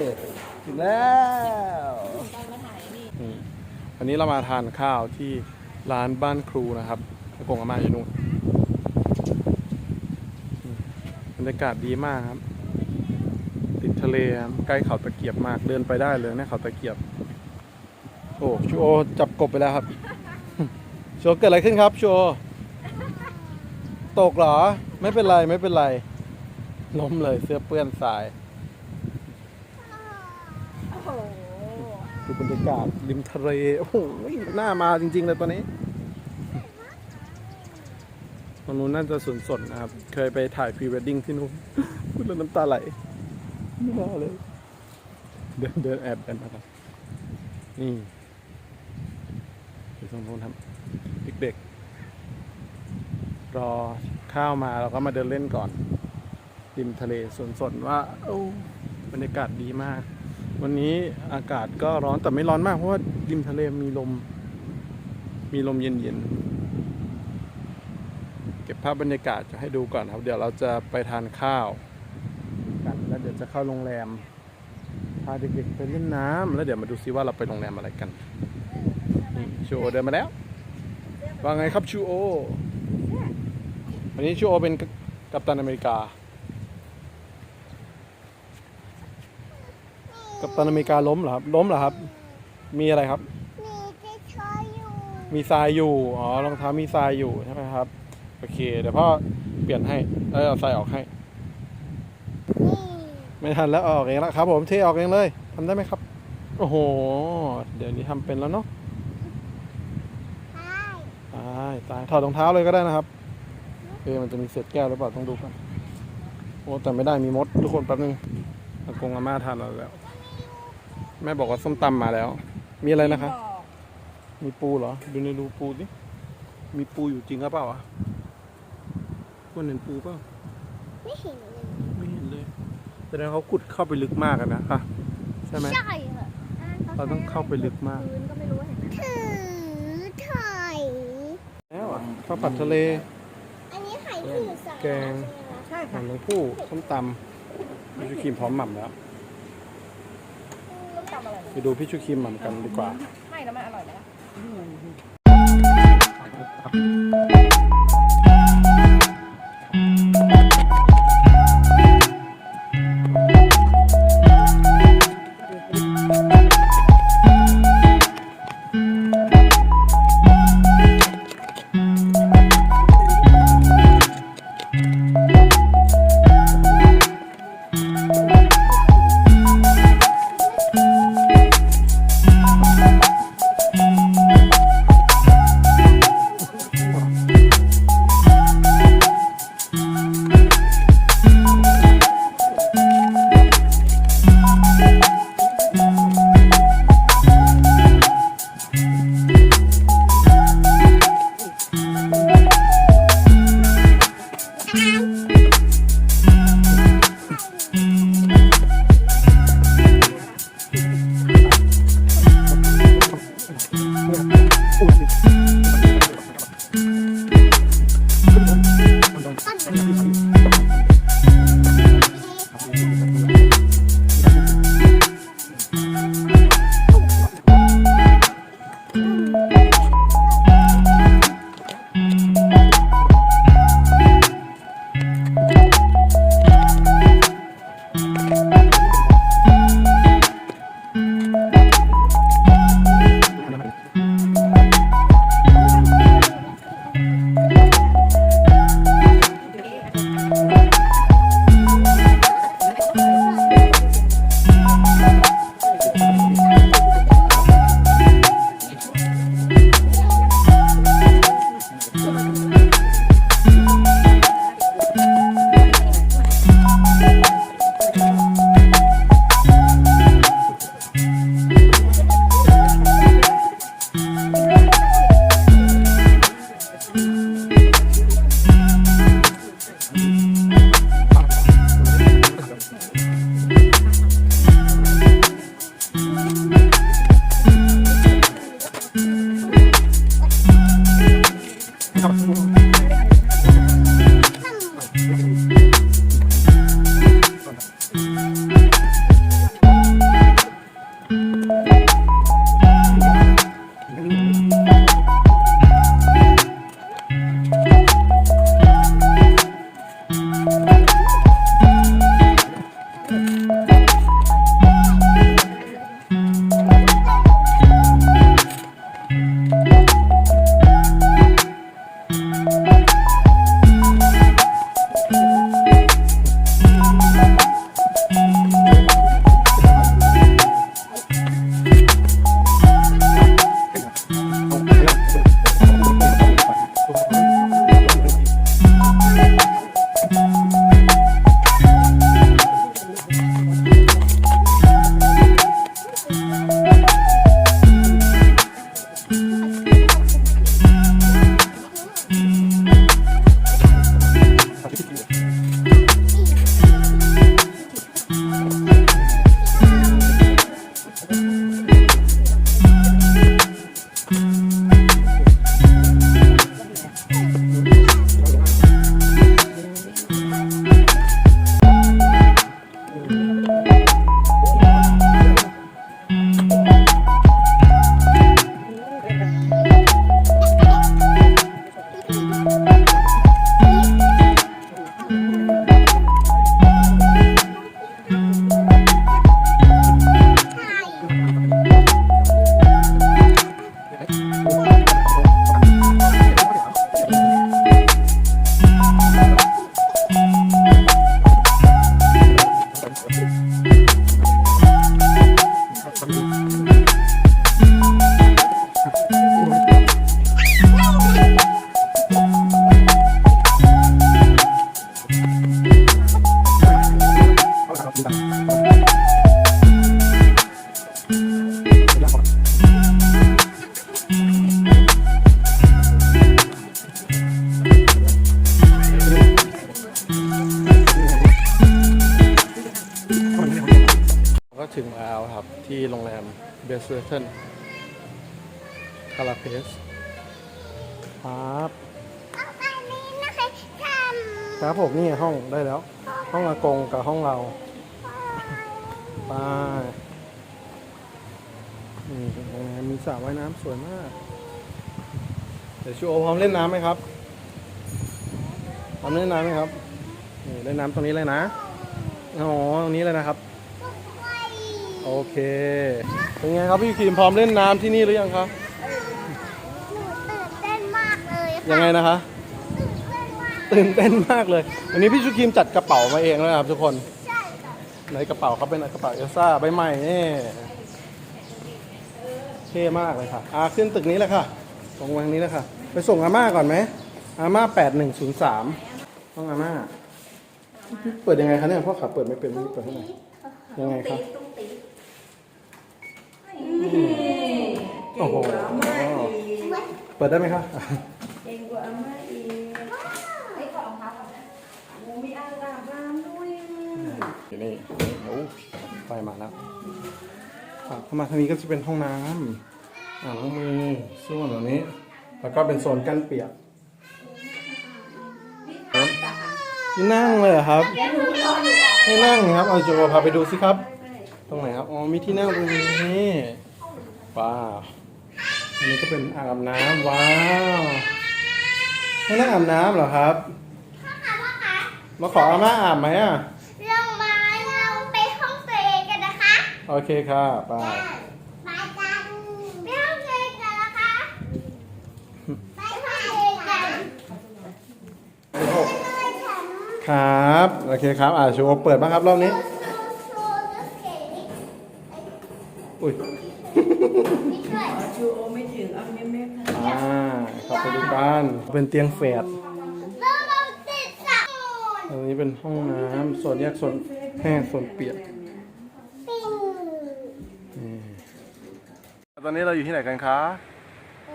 ถึงแล้วนี่วันนี้เรามาทานข้าวที่ร้านบ้านครูนะครับอากงอามาอยู่นู่นบรรยากาศดีมากครับ ติดทะเลครับใกล้เขาตะเกียบมากเดินไปได้เลยเนี่ยเขาตะเกียบ โอ้ชูโอจับกบไปแล้วครับชูโอเกิดอะไรขึ้นครับชูโอตกเหรอ ไม่เป็นไรไม่เป็นไร ล้มเลยเสื้อเปื้อนทราย โอ้โห ดู บรรยากาศริมทะเลโอ้โหน้ามาจริง ๆ เลยตอนนี้ตรงนู้นน่าจะสวนสนนะครับ เคยไปถ่ายพรีเวดดิ้งที่นู้นพูดแล้วน้ำตาไหลไม่น่าเลย เดินเดินแอบกันนะครับนี่อยู่ตรงนู้นครับเด็กๆรอข้าวมาเราก็มาเดินเล่นก่อนริมทะเลสวนสนว่าโอ้บรรยากาศดีมาก วันนี้อากาศก็ร้อนแต่ไม่ร้อนมากเพราะว่าริมทะเลมีลม มีลมเย็นๆ เก็บภาพบรรยากาศจะให้ดูก่อนครับ เดี๋ยวเราจะไปทานข้าวกันแล้วเดี๋ยวจะเข้าโรงแรม พาเด็กๆไปเล่นน้ำแล้วเดี๋ยวมาดูซิว่าเราไปโรงแรมอะไรกันชูโอเดินมาแล้ว ว่าไงครับชูโอวันนี้ชูโอเป็นกัปตันอเมริกา กัปตันอเมริกาล้มเหรอครับ ล้มเหรอครับ มีอะไรครับ มีจะชอยอยู่มีทรายอยู่ อ๋อ รองเท้ามีทรายอยู่ใช่ไหมครับ โอเค เดี๋ยวพ่อเปลี่ยนให้เออเอาทรายออกให้ นี่ไม่ทันแล้วเอาออกเองแล้วครับ ผมเทออกเองเลยทำได้ไหมครับ โอ้โห เดี๋ยวนี้ทำเป็นแล้วเนาะใช่ตายตายถอดรองเท้าเลยก็ได้นะครับเอะมันจะมีเศษแก้วหรือเปล่าต้องดูกันโอ้แต่ไม่ได้มีมดทุกคนแป๊บนึงอากงอาม่าทานเราแล้ว แม่บอกว่าส้มตำมาแล้ว มีอะไรนะคะบอกมีปูเหรอ ดูในรูปูดิมีปูอยู่จริงหรือเปล่าอะคุณเห็นปูเปล่าไม่เห็นเลยไม่เห็นเลยแสดงว่าเขาขุดเข้าไปลึกมากอะนะค่ะใช่ไหมใช่ค่ะเราต้องเข้าไปลึกมากพื้นก็ไม่รู้ว่าเห็นไหมถือถอยแล้วอะข้าวผัดทะเล อันนี้ไข่ถือสาแกงใช่หค่ะนังผู้ส้มตำพี่ชูครีมพร้อมหม่ำแล้วต้มตำอะ ไปดูพี่ชูคิมหม่ำกันดีกว่า ไม่แล้วมันอร่อยไหมล่ะ ห้องได้แล้ว ห้องอากงกับห้องเราไปนี่โรงแรมมีสระว่ายน้ำสวยมาก เดี๋ยวชูโอพร้อมเล่นน้ำไหมครับพร้อมเล่นน้ำไหมครับนี่เล่นน้ำตรงนี้เลยนะอ๋อตรงนี้เลยนะครับไฟโอเคเป็นไงครับพี่ครีมพร้อมเล่นน้ำที่นี่หรือยังครับหนูตื่นเต้นมากเลยค่ะยังไงนะคะ ตื่นเต้นมากตื่นเต้นมากเลย วันนี้พี่ชูครีมจัดกระเป๋ามาเองแล้วยครับทุกคนใช่ค่ะในกระเป๋าเขาเป็นกระเป๋าเอลซ่าใบใหม่นี่เท่มากเลยค่ะอาขึ้นตึกนี้เลยค่ะตรงวันนี้เลยค่ะ ไปส่งอาม่าก่อนไหมอาม่าแปดหนึ่งศูนย์สามห้องอาม่าเปิดยังไงคะเนี่ยพ่อขาเปิดไม่เป็นนี่เปิดให้หน่อยยังไงครับโอ้โหเปิดได้ไหมคะเก่งกว่าอาม่าอีกไอ้ของพับโอ้มีอ่างอาบน้ำด้วย นี่นี่โอ้ไฟมาแล้วอะเข้ามาทางนี้ก็จะเป็นห้องน้ำอ่างล้างมือส่วนแบบนี้ แล้วก็เป็นโซนกั้นเปียกนี่นั่งเลยเหรอครับ ให้นั่งครับ เอาโจพาไปดูสิครับ ตรงไหนครับ อ๋อ มีที่นั่งตรงนี้ว้าวอันนี้ก็เป็นอ่างอาบน้ำว้าวให้นั่งอาบน้ำเหรอครับ มาขออาม่าอาบไหมอะ เรามาเราไปห้องตัวเองกันนะคะ โอเคค่ะไปไปกันไปห้องตัวเองกันนะคะไปห้องตัวเองกันเลยฉันครับ โอเคครับ อ่าชูเปิดบ้างครับรอบนี้โชว์รถเก๋งอุ้ยไม่ช่วยชูโอไม่ถึงเอาเนี้ยแม่ค่ะอ่าเข้าไปดูกันเป็นเตียงแฝดแล้วเราติดสระตรงนี้เป็นห้องน้ำโซนแยกโซนแห้งโซนเปียก ปิ้ง ต อนนี้เราอยู่ที่ไหนกันคะ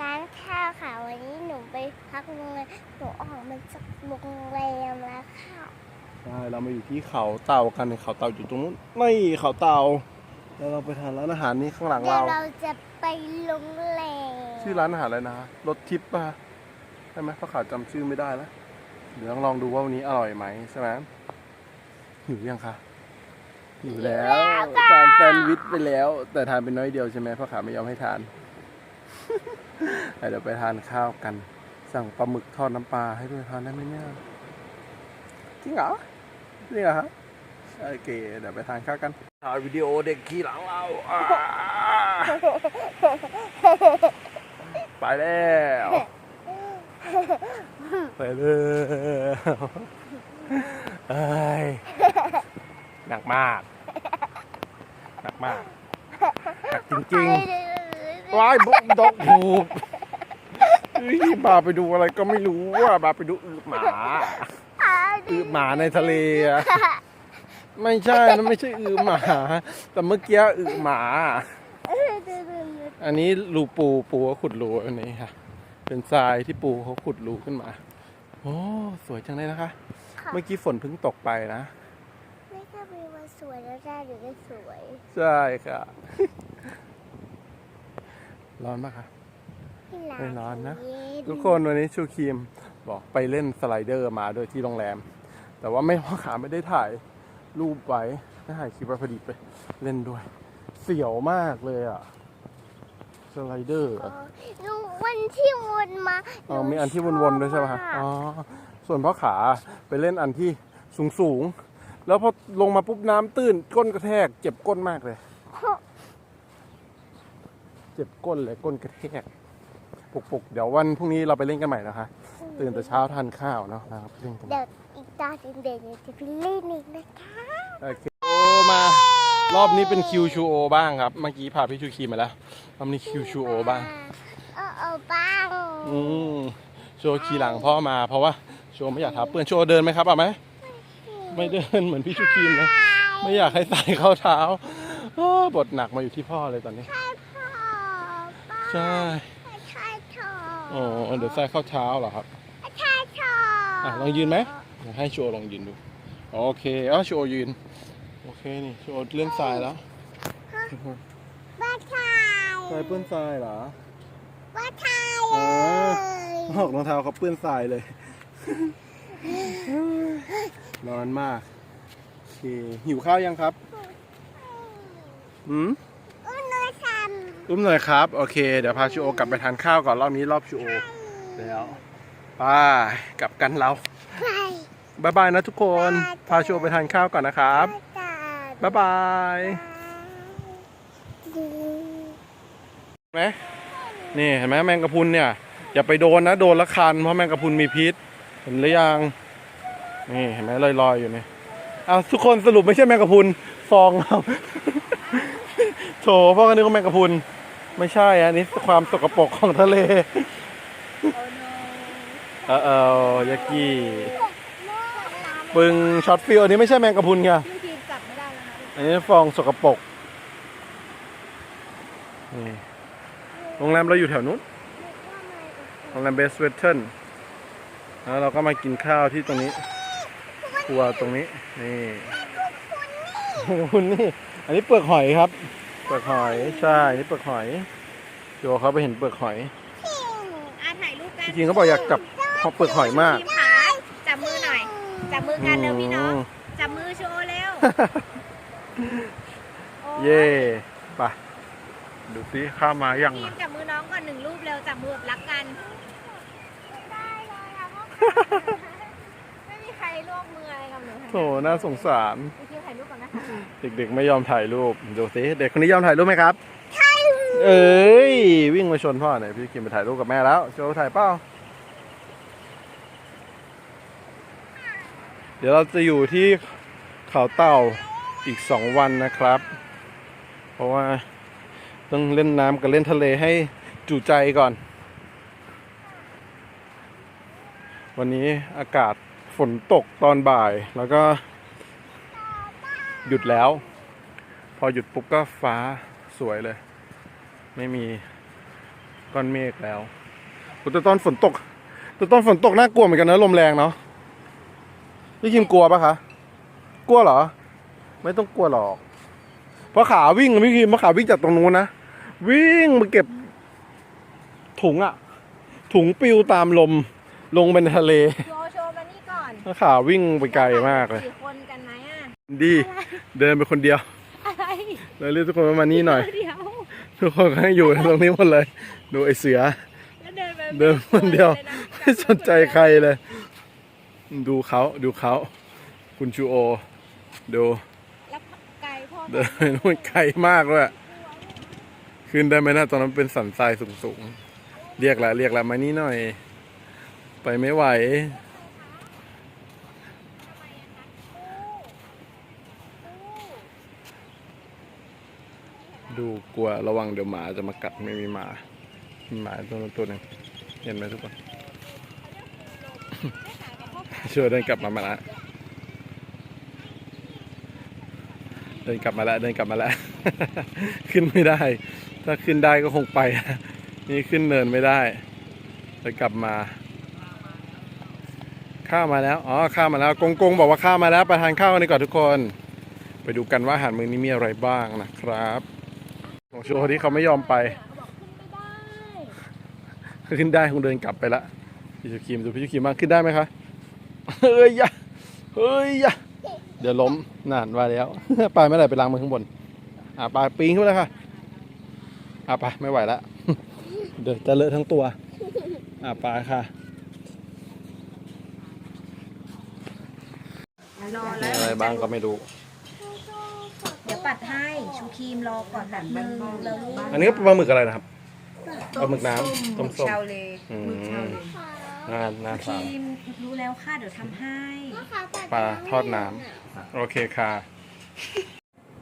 ร้านข้าวค่ะ วันนี้หนูไปพักโรงแรมหนูออกมาจากโรงแรมแล้วค่ะใช่เรามาอยู่ที่เขาเต่ากันเขาเต่าอยู่ตรงนู้นนี่เขาเต่าแล้วเราไปทานร้านอาหารนี้ข้างหลังเดี๋ยเรา วเราจะไปโรงแรมชื่อร้านอาหารอะไรนะรถทิพย์ป่ะใช่ไหมเพราะขาจำชื่อไม่ได้แล้วเดี๋ยวต้องลองดูว่าวันนี้อร่อยไหมใช่ไหมหิวยังคะ หิวแล้วทานแซนด์วิชไปแล้ว แต่ทานเป็นน้อยเดียวใช่ไหมเพราะขาไม่ยอมให้ทาน เดี๋ยวไปทานข้าวกัน สั่งปลาหมึกทอดน้ำปลาให้ด้วยทานได้ไหมเนี่ยจริงเหรอจริงเหรอฮะโอเคเดี๋ยวไปทานข้าวกันถ่ายวิดีโอเด็กขี่หลังเราอ่าไปแล้วไปแล้วเอ้ย หนักมาก หนักมาก หนักจริงๆว้ายบุกดกถูกเฮ้ยบาไปดูอะไรก็ไม่รู้ว่าบาไปดูอึหมาอึหมาในทะเลอะไม่ใช่นะไม่ใช่อึหมา แต่เมื่อกี้อึหมา อันนี้รูปูปูเขาขุดรูอันนี้ค่ะ เป็นทรายที่ปูเขาขุดรูขึ้นมา โอ้ สวยจังเลยนะคะค่ะเมื่อกี้ฝนเพิ่งตกไปนะไม่แค่เป็น วันสวยแล้วได้หรือไม่สวย ใช่ค่ะ ร้อนปะคะไม่ร้อนนะทุกคนวันนี้ชูครีมบอกไปเล่นสไลเดอร์มาด้วยที่โรงแรม แต่ว่าไม่พ่อขาไม่ได้ถ่ายรูปไว้ไม่ถ่ายคลิปไว้พอดีไปเล่นด้วย เสียวมากเลยอะ สไลเดอร์อ๋อะอหนูวันที่วนมาอ๋อ มีอันที่วนๆด้วยใช่ไหมคะ อ๋อ ส่วนพ่อขาไปเล่นอันที่สูงๆ แล้วพอลงมาปุ๊บน้ำตื้น ก้นกระแทก เจ็บก้นมากเลย เจ็บก้นเลยก้นกระแทกปุกๆเดี๋ยววันพรุ่งนี้เราไปเล่นกันใหม่นะคะตื่นแต่เช้าทานข้าวเนาะนะครับเล่นกันเดี๋ยวอีกตาเด่นๆเนี่ยจะไปเล่นอีกนะคะโอเคโอมารอบนี้เป็นคิวชูโอบ้างครับ เมื่อกี้พาพี่ชูคีมาแล้วรอบนี้คิวชูโอบ้างเออเอาบ้างอืมโชว์ขี่หลังพ่อมาเพราะว่าโชว์ไม่อยากทับเปื้อนโชว์เดินไหมครับเอาไหม ไม่เดินเหมือนพี่ชูคีมเลยไม่อยากให้ใส่เข้าเท้าอ้อบทหนักมาอยู่ที่พ่อเลยตอนนี้ ใช่พ่อป้าใช่ใช่พ่ออ๋อเดี๋ยวใส่เข้าเท้าเหรอครับใช่พ่ออะลองยืนไหมเดี๋ยวให้โชว์ลองยืนดู โอเคเอ้าโชว์ยืน โอเคนี่โชว์เลื่อนทรายแล้วบ้าทายทรายเปื้อนทรายเหรอบ้าทายอ๋เลอยหอกรองเท้าเขาเปื้อนทรายเลย ร้อนมากโอเคหิวข้าวยังครับหืมอุ้นน้อยซันอุ้มหน่อยครับ โอเค เดี๋ยวพาชูโอกลับไปทานข้าวก่อนรอบนี้รอบชูโอแล้วไป้ากลับกันเราไปบายบายนะทุกคน พาชูโอไปทานข้าวก่อนนะครับบ้าบ๊ายบายดีเห็นไหมนี่เห็นไหมแมงกะพรุนเนี่ยอย่าไปโดนนะโดนละคันเพราะแมงกะพรุนมีพิษ เห็นหรือยัง นี่เห็นไหมลอยๆอยู่นี่เอาทุกคนสรุปไม่ใช่แมงกะพรุนฟองครับโถพ่อก็นึกว่าแมงกะพรุนไม่ใช่อันนี้ความสกปรกของทะเลเออเออยากี้ปึงช็อตฟิลอันนี้ไม่ใช่แมงกะพรุนไงพี่ทีมจับไม่ได้แล้วนะอันนี้ฟองสกปรกนี่โรงแรมเราอยู่แถวนู้นโรงแรมเบสเวสเทิร์นแล้วเราก็มากินข้าวที่ตรงนี้ ครัวตรงนี้ นี่คุณนี่ อันนี้เปลือกหอยครับ เปลือกหอย ใช่นี่เปลือกหอยโจเขาไปเห็นเปลือกหอยอะถ่ายรูปกันจริงๆเขาบอกอยากจับเขาเปลือกหอยมากทีมขาจับมือหน่อย จับมือกันเร็วพี่น้องอืมจับมือโชว์เร็วโอ้เย่ไปดูซิข้าวมายังทีมอะ จับมือน้องก่อนหนึ่งรูปเร็วจับมือแบบรักกัน ได้เลยอะพ่อ ไม่มีใครร่วมมืออะไร กับหนูโถน่าสงสารพี่ทีมถ่ายรูปก่อนนะคะเด็กๆไม่ยอมถ่ายรูป ดูสิเด็กคนนี้ยอมถ่ายรูปไหมครับ เอ้ย วิ่งมาชนพ่อหน่อยพี่กิมไปถ่ายรูปกับแม่แล้วโจถ่ายเป้าเดี๋ยวเราจะอยู่ที่เขาเต่าอีกสองวันนะครับ เพราะว่าต้องเล่นน้ำกับเล่นทะเลให้จุใจก่อน วันนี้อากาศ ฝนตกตอนบ่ายแล้วก็ หยุดแล้ว พอหยุดปุ๊บก็ฟ้าสวยเลย ไม่มีก้อนเมฆแล้วแต่ตอนฝนตกแต่ตอนฝนตกน่ากลัวเหมือนกันนะลมแรงเนาะพี่คิมกลัวปะคะกลัวเหรอ ไม่ต้องกลัวหรอกเพราะขาวิ่งพี่คิมเพราะขาวิ่งจากตรงนู้นนะวิ่งมาเก็บ ถุงอะถุงปิวตามลมลงเป็นทะเล นี่ก่อนแล้วขาวิ่งไปไกลมากเลย สี่คนกันไหมอะ ดีเดินไปคนเดียวอะไรเลยเรียกทุกคนว่ามานี่หน่อย เดี๋ยวทุกคนก็ให้อยู่ตรงนี้หมดเลย ดูไอเสือ แล้วเดินไปเดินคนเดียวลนะไม่สนใจใครเลย ดูเขาดูเขา คุณชูโอ ดู แล้วไกลพ่อเดินไปนู่นไกลมากเลยขึ้นได้ไหมนะตอนนั้นเป็นสันทรายสูงๆ เรียกแล้วเรียกแล้วมานี่หน่อย ไปไม่ไหว ดูกลัวระวังเดี๋ยวหมาจะมากัดไม่มีหมามีหมาตัวนึงตัวนึงเห็นไหมทุกคนช่วยเดินกลับมามาละเดินกลับมาแล้วเดินกลับมาแล้ว ขึ้นไม่ได้ ถ้าขึ้นได้ก็คงไป นี่ขึ้นเนินไม่ได้เลยกลับมา ข้ามาแล้ว อ๋อ ข้ามาแล้ว กงกงบอกว่าข้ามาแล้วไปทานข้าวกันดีกว่าทุกคน ไปดูกันว่าอาหารมื้อนี้มีอะไรบ้างนะครับ โชว์ที่เขาไม่ยอมไปขึ้นได้คงเดินกลับไปละพี่ชูครีมดูพี่ชูครีมบ้างขึ้นได้ไหมคะเฮ้ยยะเฮ้ยยะเดี๋ยวล้มนานว่าแล้วไปไม่ได้ไปล้างมือข้างบน อ่าไปปีนขึ้นไปเลยค่ะอ่าไปไม่ไหวแล้วเดี๋ยวจะเลอะทั้งตัว อ่าไปค่ะรอมีแล้วอะไรบ้างก็ไม่รู้เดี๋ยวปัดให้ ชูครีมรอก่อนแบบนึงแล้วอันนี้ปลาหมึกอะไรนะครับปลาหมึกน้ำต้มส้มชาวเลอืมหมึกชาวเลน่าน่าคทานรีมรู้แล้วค่ะเดี๋ยวทำให้ ปลาทอดน้ำโอเคค่ะ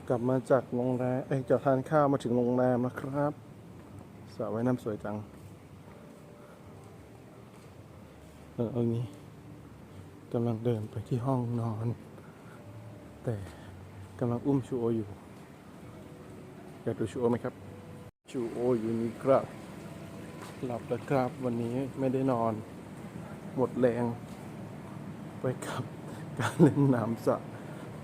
กลับมาจากโรงแรม เอ้ยจากทานข้าวมาถึงโรงแรมนะครับสระว่ายน้ำสวยจัง เออเอางี้กำลังเดินไปที่ห้องนอน แต่กำลังอุ้มชูโออยู่ อยากดูชูโอไหมครับชูโออยู่นี่ครับหลับแล้วครับวันนี้ไม่ได้นอน หมดแรง ไปกับการเล่นน้ำสระ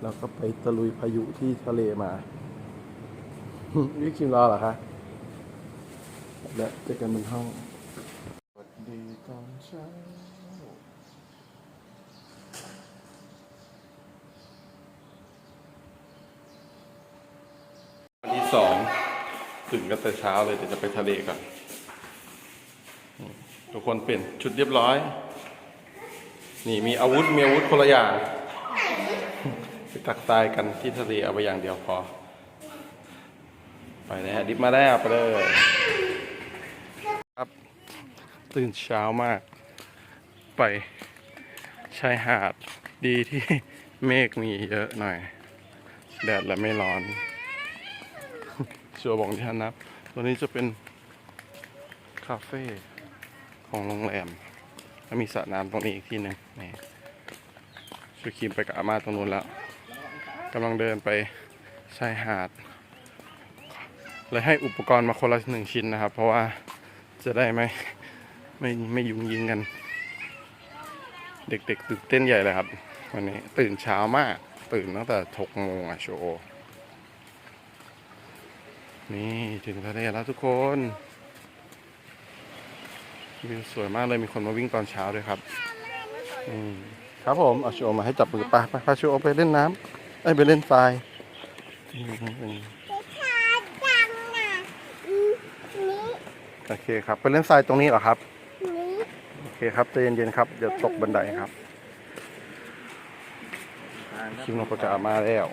แล้วก็ไปตะลุยพายุที่ทะเลมาพี่คิมรอเหรอคะและเจอกันบนห้องสวัสดีตอนเช้า วันที่สองตื่นกัน แต่เช้าเลยเดี๋ยวจะไปทะเลก่อนทุกคนเปลี่ยนชุดเรียบร้อย นี่มีอาวุธมีอาวุธคนละอย่างไปตักทรายกันที่ทะเลเอาไปอย่างเดียวพอ ไปแล้วดิบมาแล้วไปเลยครับ ตื่นเช้ามาก ไปชายหาดดีที่เมฆมีเยอะหน่อย แดดและไม่ร้อนชัวร์บอกที่านนับ ตัวนี้จะเป็นคาเฟ่ของโรงแรมแล้วมีสระน้ำตรงนี้อีกที่หนึ่งนี่ชูครีมไปกับอาม่าตรงนู้นแล้วกำลังเดินไปชายหาดเลยให้อุปกรณ์มาคนละหนึ่งชิ้นนะครับ เพราะว่าจะได้ไม่ไม่ไม่ยุ่งยิงกัน เด็กๆตื่นเต้นใหญ่เลยครับ วันนี้ตื่นเช้ามาก ตื่นตั้งแต่หกโมงอะโชว์ นี่ถึงทะเลแล้วทุกคนวิวสวยมากเลยมีคนมาวิ่งตอนเช้าด้วยครับอืมครับผมเอาชูโอมาให้จับมือไปไปพาชูโอไปเล่นน้ำไอ้ยไปเล่นทรายอืมชาดังน่ะอืมนี่โอเคครับไปเล่นทรายตรงนี้เหรอครับนี่โอเคครับใจเย็นๆครับเดี๋ยวตกบันไดครับคิมโนโกจะมาแล้ว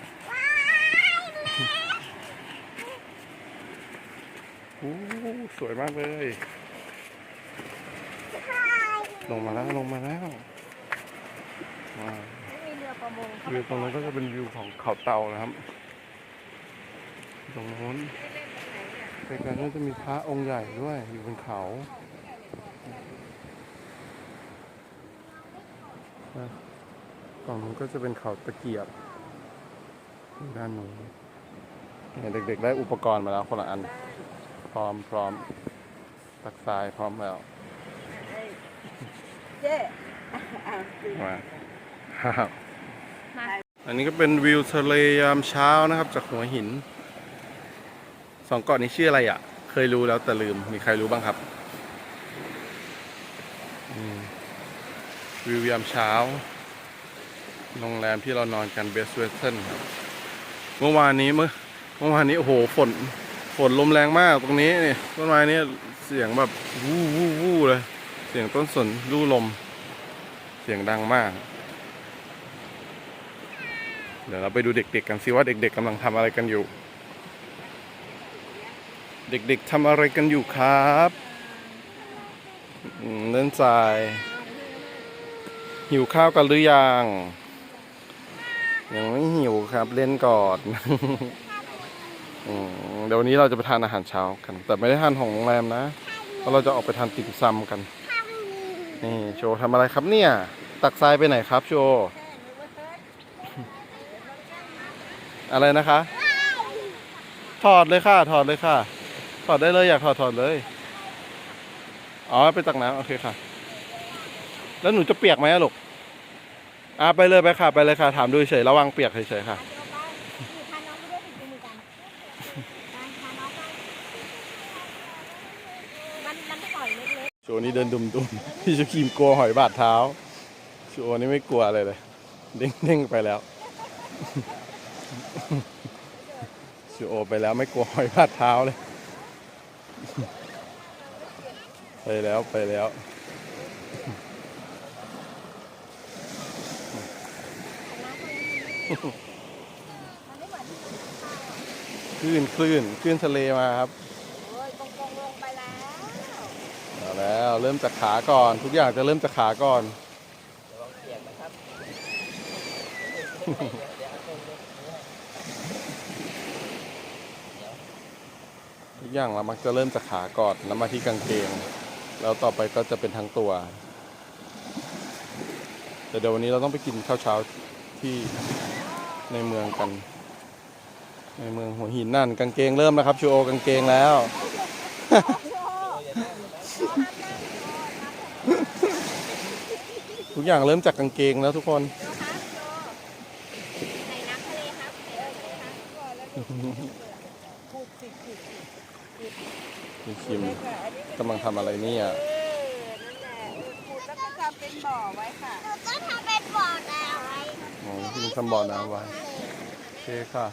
โอ้สวยมากเลย ลงมาแล้วลงมาแล้วว้าวมีเรือประมงวิวตรงนั้นก็จะเป็นวิวของเขาเตานะครับ ตรงนู้นใกล้ๆนั้นจะมีพระองค์ใหญ่ด้วยอยู่บนเขานะฝั่งนู้นก็จะเป็นเขาตะเกียบอยู่ด้านนู้นเนี่ยเด็กๆได้อุปกรณ์มาแล้วคนละอันพ ร้อมพร้อมตักทรายพร้อมแล้วเจ๊อะมาครับอันนี้ก็เป็นวิวทะเลยามเช้านะครับ จากหัวหิน สองเกาะนี้ชื่ออะไรอะ เคยรู้แล้วแต่ลืม มีใครรู้บ้างครับอืมวิวยามเช้า โรงแรมที่เรานอนกันเบสเวสเทิร์นครับเมื่อวานนี้เมื่อเมื่อวานนี้โอ้โหฝน ฝนลมแรงมากตรงนี้นี่ต้นไม้นี่เสียงแบบวู้วู้วู้เลย เสียงต้นสนลู่ลม เสียงดังมาก เดี๋ยวเราไปดูเด็กๆกันสิว่าเด็กๆกำลังทำอะไรกันอยู่ เด็กๆทำอะไรกันอยู่ครับเล่นทราย หิวข้าวกันหรือยังยังไม่หิวครับเล่นก่อน อืมเดี๋ยววันนี้เราจะไปทานอาหารเช้ากัน แต่ไม่ได้ทานของโรงแรมนะเพราะเราจะออกไปทานติ่มซำกันนี่โชว์ทำอะไรครับเนี่ย ตักทรายไปไหนครับ โชว์อะไรนะคะ ถอดเลยค่ะ ถอดเลยค่ะ ถอดได้เลยอยากถอดถอดเลย อ๋อไปตักน้ำโอเคค่ะ แล้วหนูจะเปียกไหมลูกอ่าไปเลยไปค่ะ ไปเลยค่ะ ถามดูเฉยระวังเปียกเฉยๆค่ะ พาน้องไปด้วยถึงมือกันไปพาน้องไปมันมันปล่อยเล็กโชว์นี้เดินดุมๆพี่ชูครีมกลัวหอยบาดเท้าโชว์นี้ไม่กลัวอะไรเลยเด้งๆไปแล้วโชว์ไปแล้วไม่กลัวหอยบาดเท้าเลย ไปแล้วไปแล้วคลื่นคลื่นคลื่นทะเลมาครับ โอ้ยกงกงลงไปแล้ว เอาแล้วเริ่มจากขาก่อน ทุกอย่างจะเริ่มจากขาก่อนทุกอย่างเรามักจะเริ่มจากขาก่อนแล้วมาที่กางเกง แล้วต่อไปก็จะเป็นทั้งตัว แต่เดี๋ยววันนี้เราต้องไปกินข้าวเช้าที่ในเมืองกัน ในเมืองหัวหินนั่นกางเกงเริ่มแล้วครับชูโอกางเกงแล้ว ทุกอย่างเริ่มจากกางเกงแล้วทุกคนๆในน้ำทะเลครับผูกเสปิดปิดปิดพี่คิมเลยค่ะอันนี้กำลังทำอะไรเนี่ยแล้วก็ทำเป็นบ่อไว้ค่ะเราก็ทำเป็นบ่อน้ำไว้อ๋อพี่คิมทำบ่อน้ำไว้โอเคค่ะ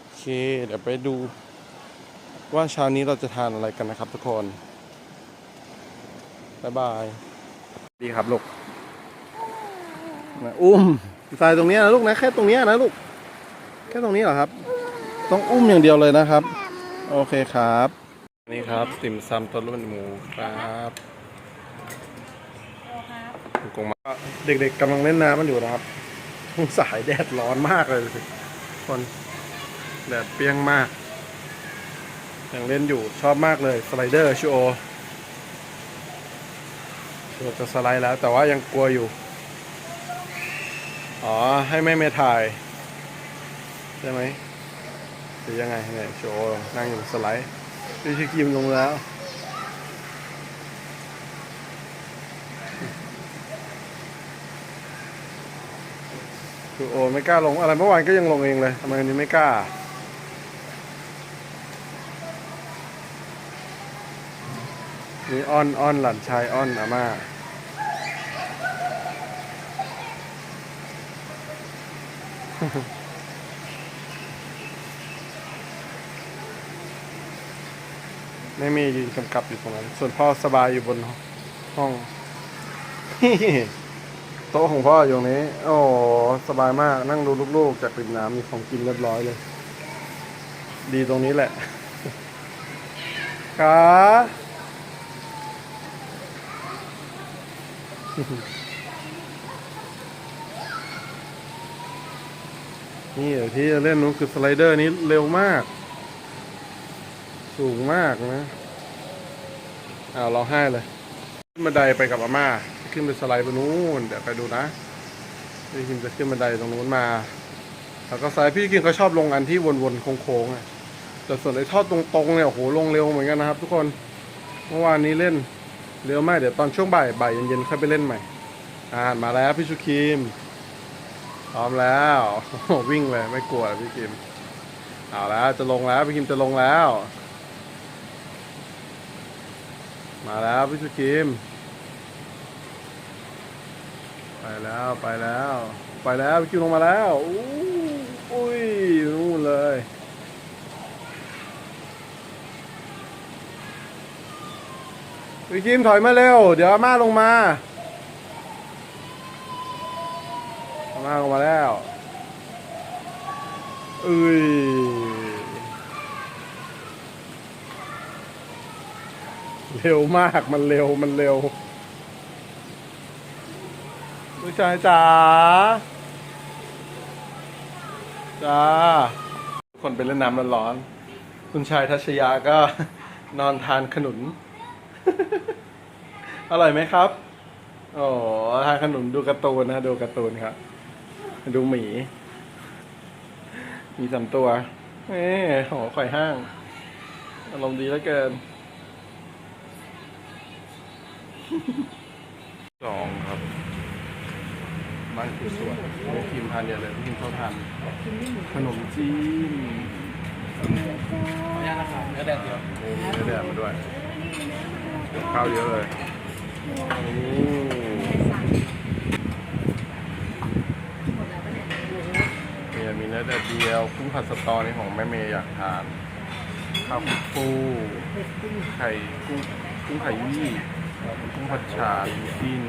โอเค เดี๋ยวไปดู ว่าเช้านี้เราจะทานอะไรกันนะครับทุกคนบ๊ายบาย ดีครับลูกมาอุ้มทรายตรงเนี้ยนะลูกนะ แค่ตรงเนี้ยนะลูก แค่ตรงนี้เหรอครับ ต้องอุ้มอย่างเดียวเลยนะครับ โอเคครับ นี่ครับติ่มซำต้นรุ่นหมูครับกงมาเด็กๆกำลังเล่นน้ำมันอยู่นะครับสายแดดร้อนมากเลยทุกคนแดดเปรี้ยงมาก ยังเล่นอยู่ชอบมากเลยสไลเดอร์ชูโอเราจะสไลด์แล้วแต่ว่ายังกลัวอยู่ อ๋อ ให้แม่เมถ่ายใช่ไหมหรือยังไงเนี่ยโชว์นั่งอยู่สไลด์พี่ชิคิมลงแล้วคือโอไม่กล้าลงอะไรเมื่อวานก็ยังลงเองเลยทำไมวันนี้ไม่กล้า นี่อ้อนอ้อนหลานชายอ้อนอาม่าไม่มียืนกำกับอยู่ตรงนั้น ส่วนพ่อสบายอยู่บนห้อง โต๊ะของพ่ออยู่ตรงนี้ โอ้สบายมากนั่งดูลูกๆ จากริมน้ำมีของกินเรียบร้อยเลย ดีตรงนี้แหละขา นี่ที่จะเล่นนู้นคือสไลเดอร์นี้เร็วมาก สูงมากนะอ้าวเร้องไห้เลย ขึ้นบันไดไปกับอาม่า ขึ้นไปสไลด์ไปนู้นเดี๋ยวไปดูนะพี่คิมจะขึ้นบันไดตรงนู้นมา แล้วก็ซ้ายพี่คิมก็ชอบลงอันที่วนๆโค้งๆอะแต่ส่วนไอ้ทอดตรงๆเนี่ยโอ้โหลงเร็วเหมือนกันนะครับ ทุกคนเมื่อวานนี้เล่น เร็วมากเดี๋ยวตอนช่วงบ่ายบ่ายเย็นๆค่อยไปเล่นใหม่ อ่ามาแล้วพี่ชูคิมพร้อมแล้ววิ่งเลยไม่กลัวพี่คิมเอาแล้วจะลงแล้วพี่คิมจะลงแล้ว มาแล้วพี่ชูคิม ไปแล้วไปแล้ว ไปแล้วพี่คิมลงมาแล้วอู้อุ้ยนู่นเลย พี่คิมถอยมาเร็ว เดี๋ยวอาม่าลงมาอาม่าลงมาแล้วอุ้ยเร็วมากมันเร็วมันเร็วลูกชายจ๋าจ้าทุกคนไปเล่นน้ำร้อนๆคุณชายทัชยาก็นอนทานขนุน อร่อยไหมครับโอ้ทานขนุนดูการ์ตูนนะดูการ์ตูนครับ ดูหมี มีสามตัวเอ้โหข่อยห้าง อารมณ์ดีแล้วเกิน สองครับบ้านคือสวนไม่พิมพ์ทานเดียวเลยพี่พิมพ์ชอบทานขนมจีนย่างนะครับเนื้อแดดเดียวโอ้มีเนื้อแดดมาด้วยกับ ข้าวเยอะเลยโอ้เนี่ยมีเนื้อแดดเดียวกุ้งผัดสตอนี่ของแม่เมย์อยากทาน ข้าวคลุกปูไข่กุ้งกุ้งไข่ยี่กุ้งผัดฉ่าลิ้นจีน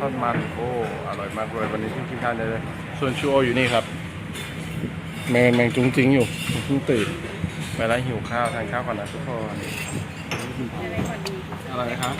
ทอดมันโอ้อร่อยมากเลยวันนี้เพิ่งกินทานได้เลย ส่วนชูโออยู่นี่ครับ แมงแมงจุ้งจิ้งอยู่เพิ่งตื่นไปแล้วหิวข้าวทานข้าวก่อนนะทุกคน อะไรนะครับ